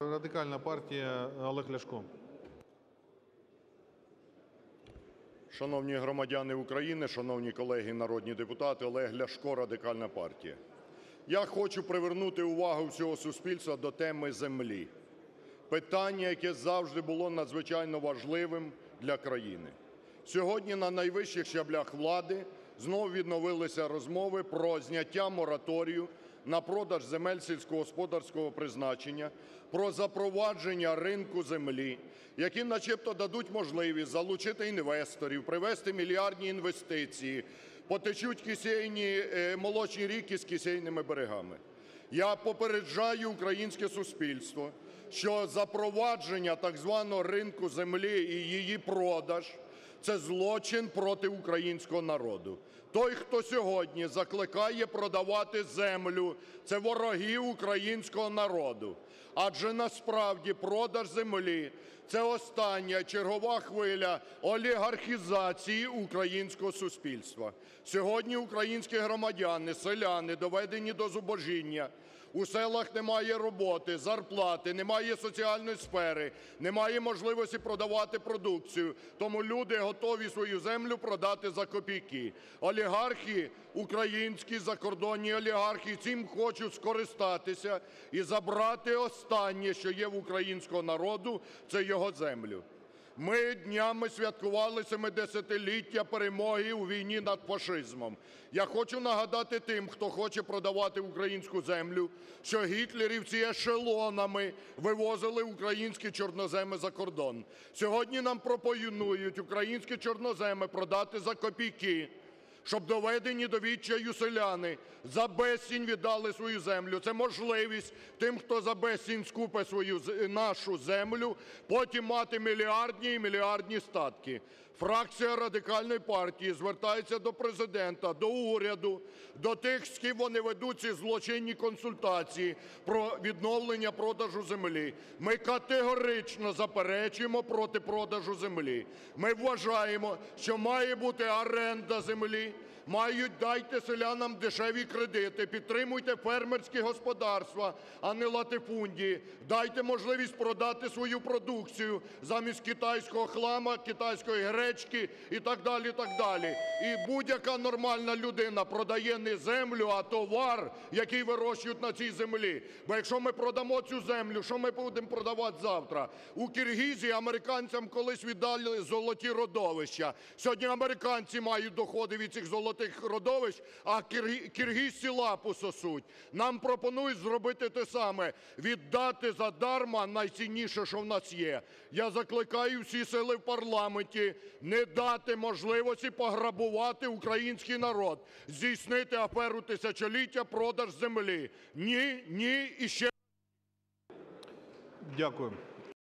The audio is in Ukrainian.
Радикальна партія Олег Ляшко. Шановні громадяни України, шановні колеги народні депутати, Олег Ляшко, Радикальна партія. Я хочу привернути увагу всього суспільства до теми землі. Питання, яке завжди було надзвичайно важливим для країни. Сьогодні на найвищих щаблях влади знову відновилися розмови про зняття мораторію на продаж земель сільськогосподарського призначення, про запровадження ринку землі, які начебто дадуть можливість залучити інвесторів, привести мільярдні інвестиції, потечуть кисейні, е, молочні ріки з кисейними берегами. Я попереджаю українське суспільство, що запровадження так званого ринку землі і її продаж – це злочин проти українського народу. Той, хто сьогодні закликає продавати землю, це вороги українського народу. Адже насправді продаж землі – це остання чергова хвиля олігархізації українського суспільства. Сьогодні українські громадяни, селяни доведені до зубожіння. У селах немає роботи, зарплати, немає соціальної сфери, немає можливості продавати продукцію. Тому люди готові свою землю продати за копійки. Олігархи, українські закордонні олігархи, цим хочуть скористатися і забрати останнє, що є в українського народу – це його землю. Ми днями святкували 70-ліття перемоги у війні над фашизмом. Я хочу нагадати тим, хто хоче продавати українську землю, що гітлерівці ешелонами вивозили українські чорноземи за кордон. Сьогодні нам пропонують українські чорноземи продати за копійки, щоб доведені до відчаю селяни за безцінь віддали свою землю. Це можливість тим, хто за безцінь скупить свою нашу землю, потім мати мільярдні і мільярдні статки. Фракція Радикальної партії звертається до Президента, до уряду, до тих, з ким вони ведуть ці злочинні консультації про відновлення продажу землі. Ми категорично заперечуємо проти продажу землі. Ми вважаємо, що має бути оренда землі, мають дайте селянам дешеві кредити, підтримуйте фермерські господарства, а не латифундії. Дайте можливість продати свою продукцію замість китайського хлама, китайської гречки і так далі, і так далі. І будь-яка нормальна людина продає не землю, а товар, який вирощують на цій землі. Бо якщо ми продамо цю землю, що ми будемо продавати завтра? У Киргизії американцям колись віддали золоті родовища. Сьогодні американці мають доходи від цих золотих родовищ, а кирги- киргизці лапу сосуть. Нам пропонують зробити те саме – віддати задарма найцінніше, що в нас є. Я закликаю всі сили в парламенті не дати можливості пограбувати український народ, здійснити аферу тисячоліття продаж землі. Ні, ні і ще Дякую.